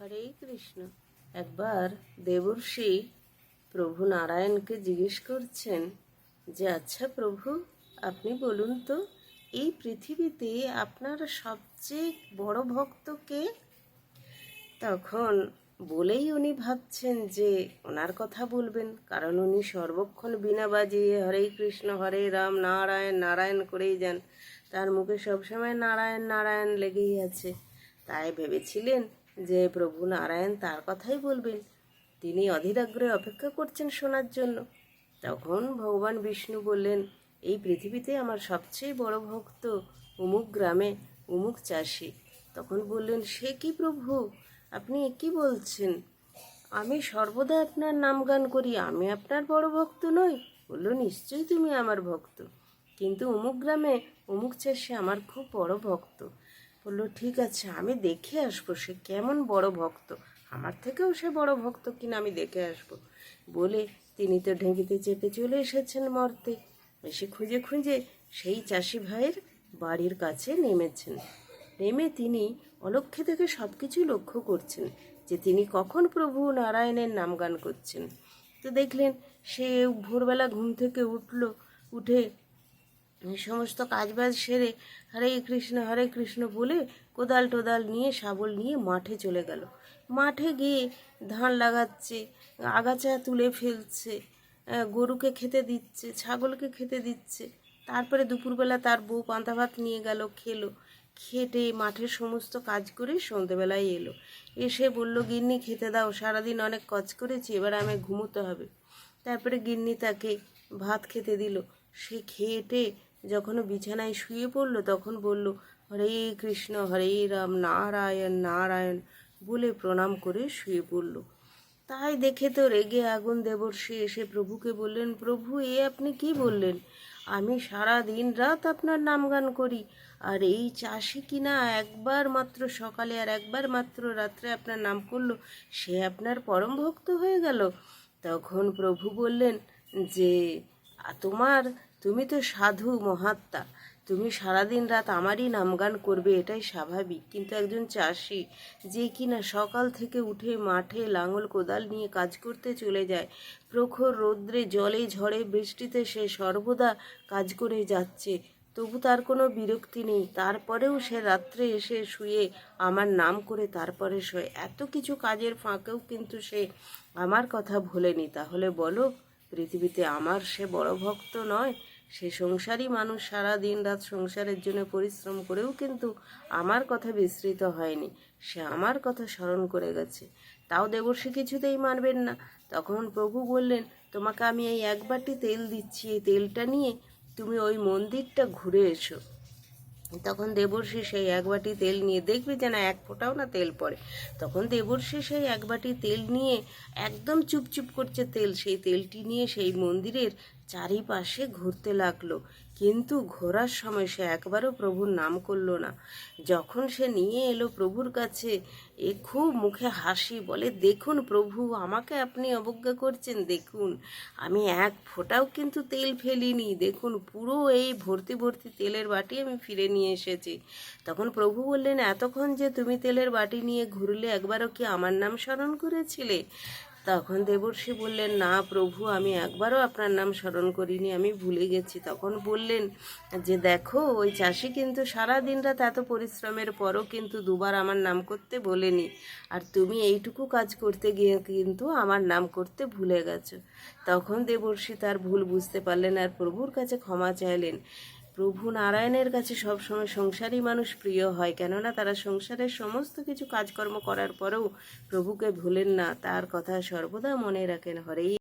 হরে কৃষ্ণ। একবার দেবর্ষি প্রভু নারায়ণকে জিজ্ঞেস করছেন যে আচ্ছা প্রভু, আপনি বলুন তো, এই পৃথিবীতে আপনার সবচেয়ে বড় ভক্ত কে? তখন বলেই উনি ভাবছেন যে, ওনার কথা বলবেন, কারণ উনি সর্বক্ষণ বিনা বাজিয়ে হরে কৃষ্ণ, হরে রাম, নারায়ণ নারায়ণ করেই যান। তার মুখে সবসময় নারায়ণ নারায়ণ লেগেই আছে। তাই ভেবেছিলেন যে প্রভু নারায়ণ তার কথাই বলবেন। তিনি অধীর আগ্রহে অপেক্ষা করছেন শোনার জন্য। তখন ভগবান বিষ্ণু বললেন, এই পৃথিবীতে আমার সবচেয়ে বড় ভক্ত উমুক গ্রামে উমুক চাষি। তখন বললেন, সে কি প্রভু? আপনি কি বলছেন? আমি সর্বদা আপনার নাম গান করি, আমি আপনার বড় ভক্ত নই? বলল, নিশ্চয়ই তুমি আমার ভক্ত। কিন্তু অমুক গ্রামে অমুক চাষি আমার খুব বড় ভক্ত। বলল, ঠিক আছে, আমি দেখে আসব সে কেমন বড় ভক্ত। আমার থেকেও সে বড় ভক্ত কিনা আমি দেখে আসব। বলে তিনি তো ঢেঁকিতে চেপে চলে এসেছেন মর্তে। এসে খুঁজে খুঁজে সেই চাষি ভাইয়ের বাড়ির কাছে নেমেছেন। নেমে তিনি অলক্ষ্যে থেকে সব কিছু লক্ষ্য করছেন যে তিনি কখন প্রভু নারায়ণের নামগান করছেন। তো দেখলেন, সে ভোরবেলা ঘুম থেকে উঠল, উঠে সমস্ত কাজবাজ সেরে হরে কৃষ্ণ হরে কৃষ্ণ বলে কোদাল টোদাল নিয়ে, শাবল নিয়ে মাঠে চলে গেল। মাঠে গিয়ে ধান লাগাচ্ছে, আগাছা তুলে ফেলছে গরুকে খেতে দিচ্ছে, ছাগলকে খেতে দিচ্ছে। তারপরে দুপুরবেলা তার বউ পান্তা ভাত নিয়ে গেল, খেলো। খেটে মাঠের সমস্ত কাজ করে সন্ধেবেলায় এলো। এসে বলল, গিন্নি, খেতে দাও, সারাদিন অনেক কাজ করেছি, এবার আমি ঘুমোতে হবে। তারপরে গিন্নি তাকে ভাত খেতে দিল। সে খেয়েটে যখন বিছানায় শুয়ে পড়ল তখন বলল, হরে কৃষ্ণ, হরে রাম, নারায়ণ নারায়ণ, বলে প্রণাম করে শুয়ে পড়ল। তাই দেখে তো রেগে আগুন দেবর্ষি এসে প্রভুকে বললেন, প্রভু, এ আপনি কি বললেন? আমি সারা দিন রাত আপনার নামগান করি, আর এই চাষি কিনা একবার মাত্র সকালে আর একবার মাত্র রাত্রে আপনার নাম করল, সে আপনার পরম ভক্ত হয়ে গেল। তখন প্রভু বললেন, যে তোমার তুমি তো সাধু, মহাত্মা। তুমি সারাদিন রাত আমারই নামগান করবে, এটাই স্বাভাবিক। কিন্তু একজন চাষি যে কিনা সকাল থেকে উঠে মাঠে লাঙল কোদাল নিয়ে কাজ করতে চলে যায়, প্রখর রৌদ্রে জলে ঝড়ে বৃষ্টিতে সে সর্বদা কাজ করে যাচ্ছে, তবু তার কোনো বিরক্তি নেই। তারপরেও সে রাত্রে এসে শুয়ে আমার নাম করে তারপরে শোয়। এত কিছু কাজের ফাঁকেও কিন্তু সে আমার কথা ভোলেনি। তাহলে বলো পৃথিবীতে আমার সে বড় ভক্ত নয়, সে সংসারী মানুষ সারা দিন রাত সংসারের জন্য পরিশ্রম করেও কিন্তু আমার কথা বিস্মৃত হয়নি। সে আমার কথা স্মরণ করে গেছে। তাও দেবর্ষী কিছুতেই মানবেন না। তখন প্রভু বললেন, তোমাকে আমি এই এক বাটি তেল দিচ্ছি। এই তেলটা নিয়ে তুমি ওই মন্দিরটা ঘুরে এসো। তখন দেবর্ষি সেই এক বাটি তেল নিয়ে, দেখবে যে না এক ফোঁটাও না তেল পড়ে। তখন দেবর্ষি সেই এক বাটি তেল নিয়ে একদম চুপচুপ করছে তেল। সেই তেলটি নিয়ে সেই মন্দিরের চারিপাশে ঘুরতে লাগল, কিন্তু ঘোরার সময় সে একবারও প্রভুর নাম করল না। যখন সে নিয়ে এলো প্রভুর কাছে, এ খুব মুখে হাসি বলে, দেখুন প্রভু, আমাকে আপনি অবজ্ঞা করছেন, দেখুন। আমি এক ফোঁটাও কিন্তু তেল ফেলিনি, দেখুন, পুরো এই ভর্তি ভর্তি তেলের বাটি আমি ফিরে নিয়ে এসেছি। তখন প্রভু বললেন, এতক্ষণ যে তুমি তেলের বাটি নিয়ে ঘুরলে, একবারও কি আমার নাম স্মরণ করেছিলে? তখন দেবর্ষি বললেন, না প্রভু, আমি একবারও আপনার নাম স্মরণ করিনি, আমি ভুলে গেছি। তখন বললেন, যে দেখো, ওই চাষি কিন্তু সারা দিন রাত এত পরিশ্রমের পরও কিন্তু দুবার আমার নাম করতে বলেনি। আর তুমি এইটুকু কাজ করতে গিয়ে কিন্তু আমার নাম করতে ভুলে গেছো। তখন দেবর্ষি তার ভুল বুঝতে পারলেন আর প্রভুর কাছে ক্ষমা চাইলেন। প্রভু নারায়ণের কাছে সবসময় সংসারী মানুষ প্রিয় হয়, কেননা তারা সংসারের সমস্ত কিছু কাজকর্ম করার পরেও প্রভুকে ভুলেন না। তার কথা সর্বদা মনে রাখেন হরেই